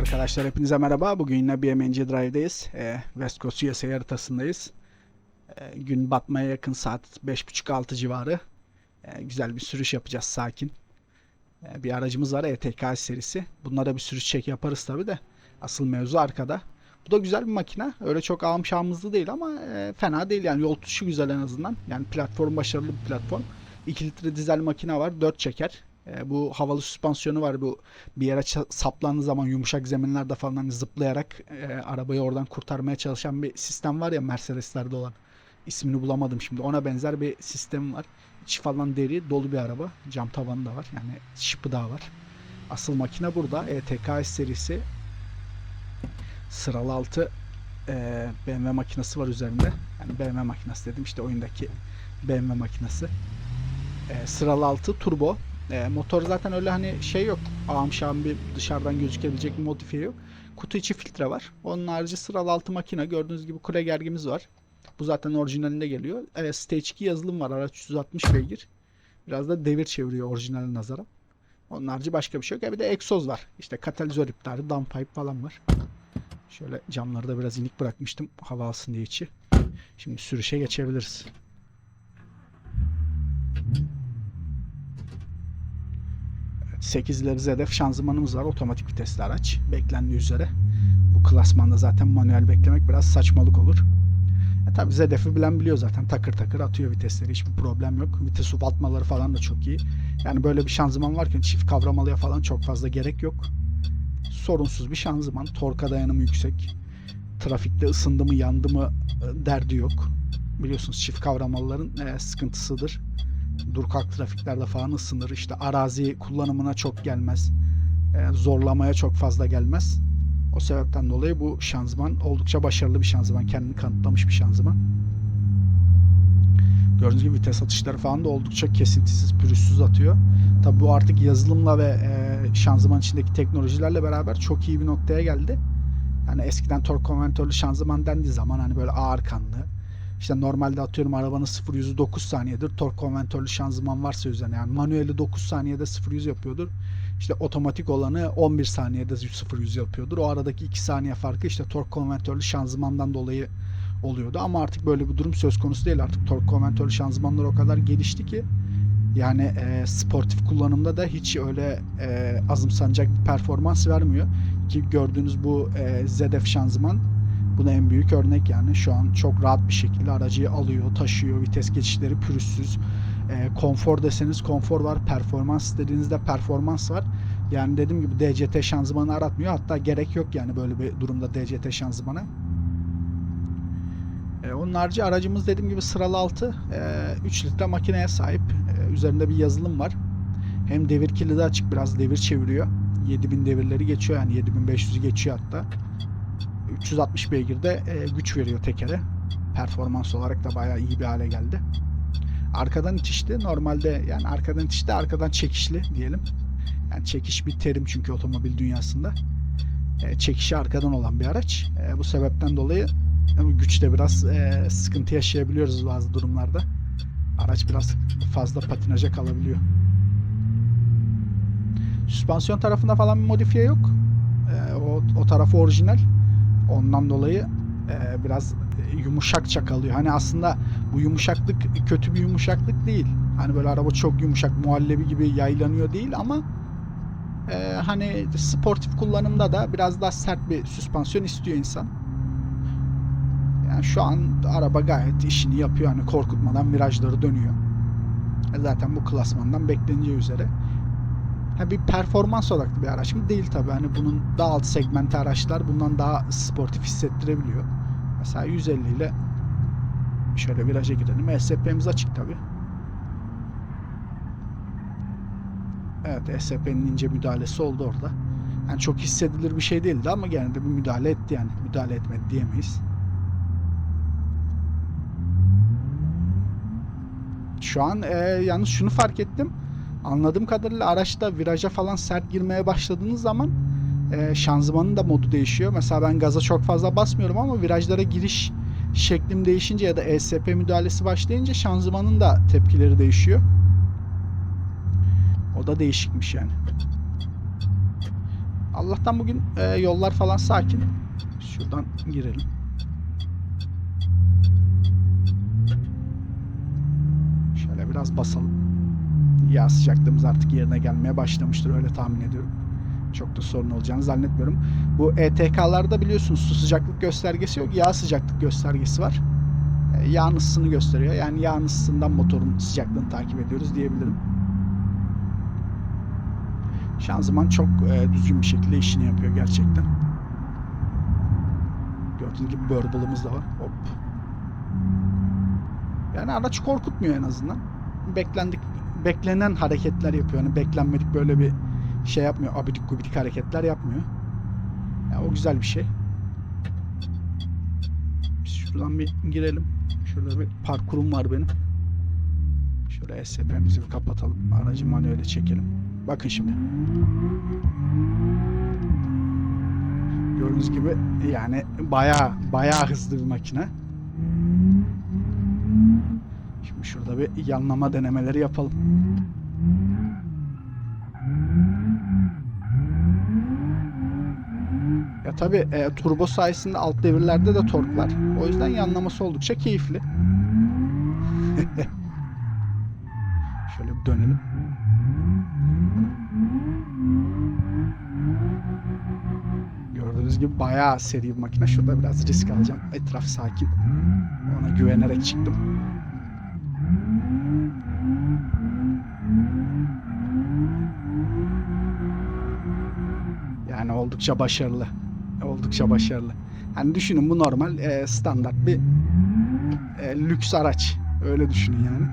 Arkadaşlar hepinize merhaba. Bugün yine BMNC Drive'deyiz. Ee, West Coast USA haritasındayız. Ee, gün batmaya yakın saat 5.30-6 civarı. Ee, güzel bir sürüş yapacağız sakin. Ee, bir aracımız var ETK serisi. Bunlara bir sürüş çek yaparız tabi de. Asıl mevzu arkada. Bu da güzel bir makine. Öyle çok ağım değil ama e, fena değil yani. Yol tutuşu güzel en azından. Yani platform başarılı bir platform. 2 litre dizel makine var. 4 çeker. E, bu havalı süspansiyonu var. Bu bir yere saplandığı zaman yumuşak zeminlerde falan hani zıplayarak e, arabayı oradan kurtarmaya çalışan bir sistem var ya Mercedes'lerde olan. İsmini bulamadım şimdi. Ona benzer bir sistem var. İçi falan deri dolu bir araba. Cam tavanı da var. Yani şıpı da var. Asıl makine burada. ETKS serisi sıralı altı e, BMW makinesi var üzerinde. Yani BMW makinesi dedim işte oyundaki BMW makinesi. E, sıralı altı turbo. E, motor zaten öyle hani şey yok. Ağam şahım bir dışarıdan gözükebilecek bir modifiye yok. Kutu içi filtre var. Onun harici sıralı altı makine. Gördüğünüz gibi kule gergimiz var. Bu zaten orijinalinde geliyor. E, Stage 2 yazılım var. Araç 360 beygir. Biraz da devir çeviriyor orijinaline nazaran. Onun harici başka bir şey yok. E, bir de egzoz var. İşte katalizör iptali, downpipe falan var. Şöyle camları da biraz inik bırakmıştım. Hava alsın diye içi. Şimdi sürüşe geçebiliriz. 8 ileri ZF şanzımanımız var. Otomatik vitesli araç. Beklendiği üzere. Bu klasmanda zaten manuel beklemek biraz saçmalık olur. E tabi ZF'i bilen biliyor zaten. Takır takır atıyor vitesleri. Hiçbir problem yok. Vites ufaltmaları falan da çok iyi. Yani böyle bir şanzıman varken çift kavramalıya falan çok fazla gerek yok. Sorunsuz bir şanzıman. Torka dayanımı yüksek. Trafikte ısındı mı yandı mı e, derdi yok. Biliyorsunuz çift kavramalıların e, sıkıntısıdır dur kalk trafiklerde falan ısınır. İşte arazi kullanımına çok gelmez. E, zorlamaya çok fazla gelmez. O sebepten dolayı bu şanzıman oldukça başarılı bir şanzıman. Kendini kanıtlamış bir şanzıman. Gördüğünüz gibi vites atışları falan da oldukça kesintisiz, pürüzsüz atıyor. Tabi bu artık yazılımla ve e, şanzıman içindeki teknolojilerle beraber çok iyi bir noktaya geldi. Yani eskiden tork konvertörlü şanzıman dendiği zaman hani böyle ağır kanlı, işte normalde atıyorum arabanın 0 100'ü 9 saniyedir. Tork konvertörlü şanzıman varsa üzerine yani manueli 9 saniyede 0 100 yapıyordur. İşte otomatik olanı 11 saniyede 0 100 yapıyordur. O aradaki 2 saniye farkı işte tork konvertörlü şanzımandan dolayı oluyordu. Ama artık böyle bir durum söz konusu değil. Artık tork konvertörlü şanzımanlar o kadar gelişti ki yani e, sportif kullanımda da hiç öyle e, azımsanacak bir performans vermiyor. Ki gördüğünüz bu e, ZF şanzıman Buna en büyük örnek yani şu an çok rahat bir şekilde aracı alıyor, taşıyor, vites geçişleri pürüzsüz. E, konfor deseniz konfor var, performans dediğinizde performans var. Yani dediğim gibi DCT şanzımanı aratmıyor. Hatta gerek yok yani böyle bir durumda DCT şanzımanı. E, onun harici aracımız dediğim gibi sıralı altı e, 3 litre makineye sahip. E, üzerinde bir yazılım var. Hem devir kilidi açık biraz devir çeviriyor. 7000 devirleri geçiyor yani 7500'ü geçiyor hatta. 360 beygirde e, güç veriyor tekere. Performans olarak da bayağı iyi bir hale geldi. Arkadan itişti. Normalde yani arkadan itişti arkadan çekişli diyelim. Yani çekiş bir terim çünkü otomobil dünyasında. E, çekişi arkadan olan bir araç. E, bu sebepten dolayı yani güçte biraz e, sıkıntı yaşayabiliyoruz bazı durumlarda. Araç biraz fazla patinaja kalabiliyor. Süspansiyon tarafında falan bir modifiye yok. E, o, o tarafı orijinal. Ondan dolayı e, biraz yumuşakça kalıyor. Hani aslında bu yumuşaklık kötü bir yumuşaklık değil. Hani böyle araba çok yumuşak muhallebi gibi yaylanıyor değil ama e, hani sportif kullanımda da biraz daha sert bir süspansiyon istiyor insan. Yani şu an araba gayet işini yapıyor. Hani korkutmadan virajları dönüyor. E zaten bu klasmandan bekleneceği üzere. Ha, bir performans odaklı bir araç mı? Değil tabii. Hani bunun daha alt segmenti araçlar bundan daha sportif hissettirebiliyor. Mesela 150 ile şöyle viraja girelim. ESP'miz açık tabii. Evet ESP'nin ince müdahalesi oldu orada. Yani çok hissedilir bir şey değildi ama gene de bir müdahale etti yani. Müdahale etmedi diyemeyiz. Şu an e, yalnız şunu fark ettim anladığım kadarıyla araçta viraja falan sert girmeye başladığınız zaman e, şanzımanın da modu değişiyor. Mesela ben gaza çok fazla basmıyorum ama virajlara giriş şeklim değişince ya da ESP müdahalesi başlayınca şanzımanın da tepkileri değişiyor. O da değişikmiş yani. Allah'tan bugün e, yollar falan sakin. Şuradan girelim. Şöyle biraz basalım. Yağ sıcaklığımız artık yerine gelmeye başlamıştır öyle tahmin ediyorum. Çok da sorun olacağını zannetmiyorum. Bu ETK'larda biliyorsunuz su sıcaklık göstergesi yok. Yağ sıcaklık göstergesi var. E, yağın ısısını gösteriyor. Yani yağın ısısından motorun sıcaklığını takip ediyoruz diyebilirim. Şanzıman çok e, düzgün bir şekilde işini yapıyor gerçekten. Gördüğünüz gibi burble'ımız da var. Hop. Yani araç korkutmuyor en azından. Beklendik beklenen hareketler yapıyor. Yani beklenmedik böyle bir şey yapmıyor. Abidik gubidik hareketler yapmıyor. Ya o güzel bir şey. Biz şuradan bir girelim. Şurada bir parkurum var benim. Şöyle SP'mizi bir kapatalım. Aracı manuele çekelim. Bakın şimdi. Gördüğünüz gibi yani bayağı bayağı hızlı bir makine. Şimdi şurada bir yanlama denemeleri yapalım. Ya tabi e, turbo sayesinde alt devirlerde de tork var. O yüzden yanlaması oldukça keyifli. Şöyle bir dönelim. Gördüğünüz gibi bayağı seri bir makine. Şurada biraz risk alacağım. Etraf sakin. Ona güvenerek çıktım. Yani oldukça başarılı. Oldukça başarılı. Hani düşünün bu normal e, standart bir e, lüks araç. Öyle düşünün yani.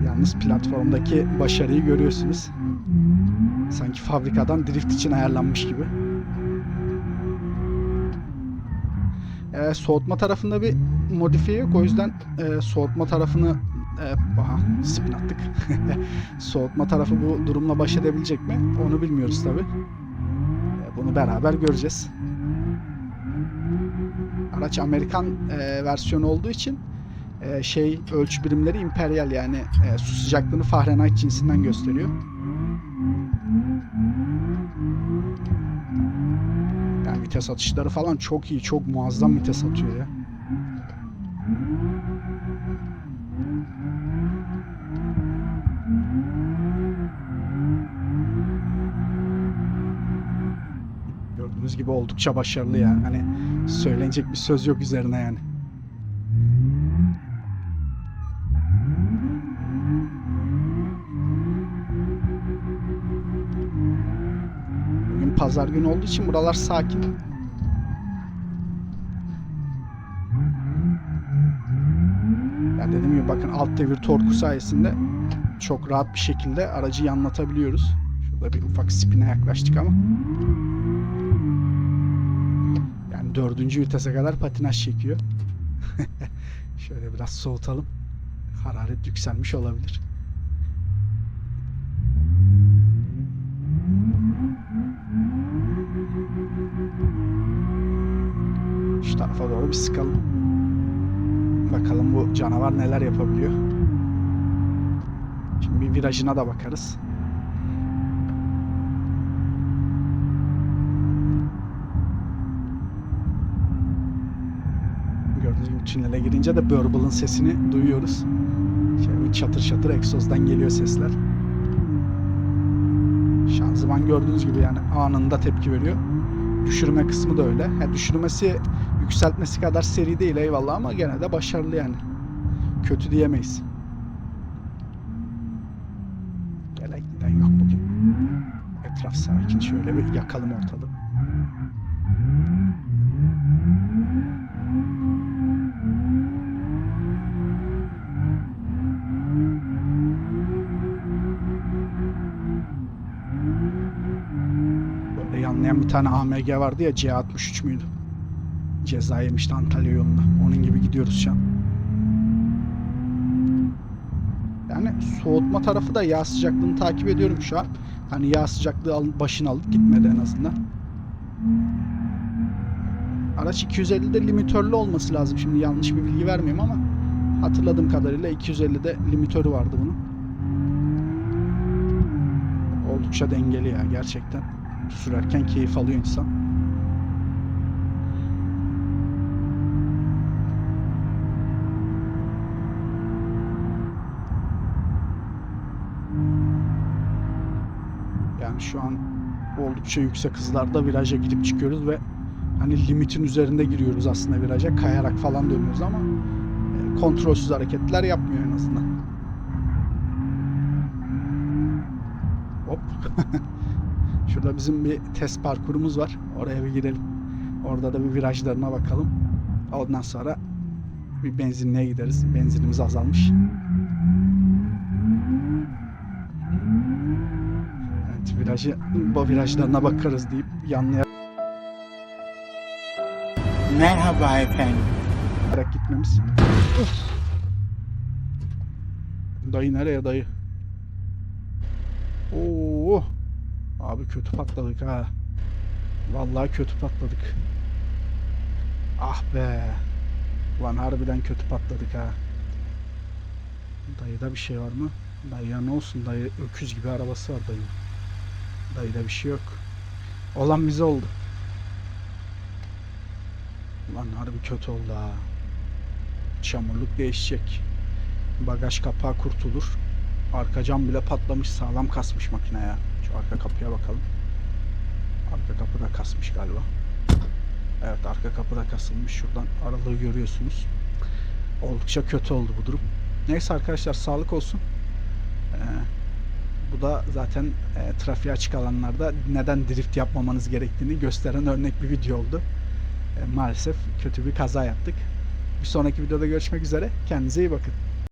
Yalnız platformdaki başarıyı görüyorsunuz. Sanki fabrikadan drift için ayarlanmış gibi. E, soğutma tarafında bir modifiye yok. O yüzden e, soğutma tarafını e, aha, spin attık. soğutma tarafı bu durumla baş edebilecek mi? Onu bilmiyoruz tabi. Bunu beraber göreceğiz. Araç Amerikan e, versiyonu olduğu için e, şey ölçü birimleri imperial yani e, su sıcaklığını Fahrenheit cinsinden gösteriyor. Yani vites atışları falan çok iyi, çok muazzam vites atıyor ya. Gibi oldukça başarılı yani. Hani söylenecek bir söz yok üzerine yani. Bugün pazar günü olduğu için buralar sakin. Ya dediğim gibi bakın alt devir torku sayesinde çok rahat bir şekilde aracı yanlatabiliyoruz. Şurada bir ufak spine yaklaştık ama. Dördüncü vitese kadar patinaj çekiyor. Şöyle biraz soğutalım. Hararet yükselmiş olabilir. Şu tarafa doğru bir sıkalım. Bakalım bu canavar neler yapabiliyor. Şimdi bir virajına da bakarız. Tünele girince de Burble'ın sesini duyuyoruz. Bir çatır çatır egzozdan geliyor sesler. Şanzıman gördüğünüz gibi yani anında tepki veriyor. Düşürme kısmı da öyle. Yani düşürmesi yükseltmesi kadar seri değil eyvallah ama gene de başarılı yani. Kötü diyemeyiz. Gelen giden yok bugün. Etraf sakin. Şöyle bir yakalım ortalığı. Yanlayan bir tane AMG vardı ya C63 müydü? Ceza yemişti Antalya yolunda. Onun gibi gidiyoruz şu an. Yani soğutma tarafı da yağ sıcaklığını takip ediyorum şu an. Hani yağ sıcaklığı al, başını alıp gitmedi en azından. Araç 250'de limitörlü olması lazım. Şimdi yanlış bir bilgi vermeyeyim ama hatırladığım kadarıyla 250'de limitörü vardı bunun. Oldukça dengeli ya gerçekten. Sürerken keyif alıyor insan. Yani şu an oldukça yüksek hızlarda viraja gidip çıkıyoruz ve hani limitin üzerinde giriyoruz aslında viraja. Kayarak falan dönüyoruz ama e, kontrolsüz hareketler yapmıyor en azından. Hop. Şurada bizim bir test parkurumuz var. Oraya bir gidelim. Orada da bir virajlarına bakalım. Ondan sonra bir benzinliğe gideriz. Benzinimiz azalmış. Evet, virajı, bu virajlarına bakarız deyip yanlayarak Merhaba efendim. gitmemiz. Uf. Dayı nereye dayı? Oo. Abi kötü patladık ha. Vallahi kötü patladık. Ah be. Ulan harbiden kötü patladık ha. Dayıda bir şey var mı? Dayıya ne olsun dayı öküz gibi arabası var dayı. Dayıda bir şey yok. Olan bize oldu. Ulan harbi kötü oldu ha. Çamurluk değişecek. Bagaj kapağı kurtulur. Arka cam bile patlamış sağlam kasmış makine ya. Şu arka kapıya bakalım. Arka kapı da kasmış galiba. Evet arka kapı da kasılmış. Şuradan aralığı görüyorsunuz. Oldukça kötü oldu bu durum. Neyse arkadaşlar sağlık olsun. Ee, bu da zaten e, trafiğe açık alanlarda neden drift yapmamanız gerektiğini gösteren örnek bir video oldu. E, maalesef kötü bir kaza yaptık. Bir sonraki videoda görüşmek üzere. Kendinize iyi bakın.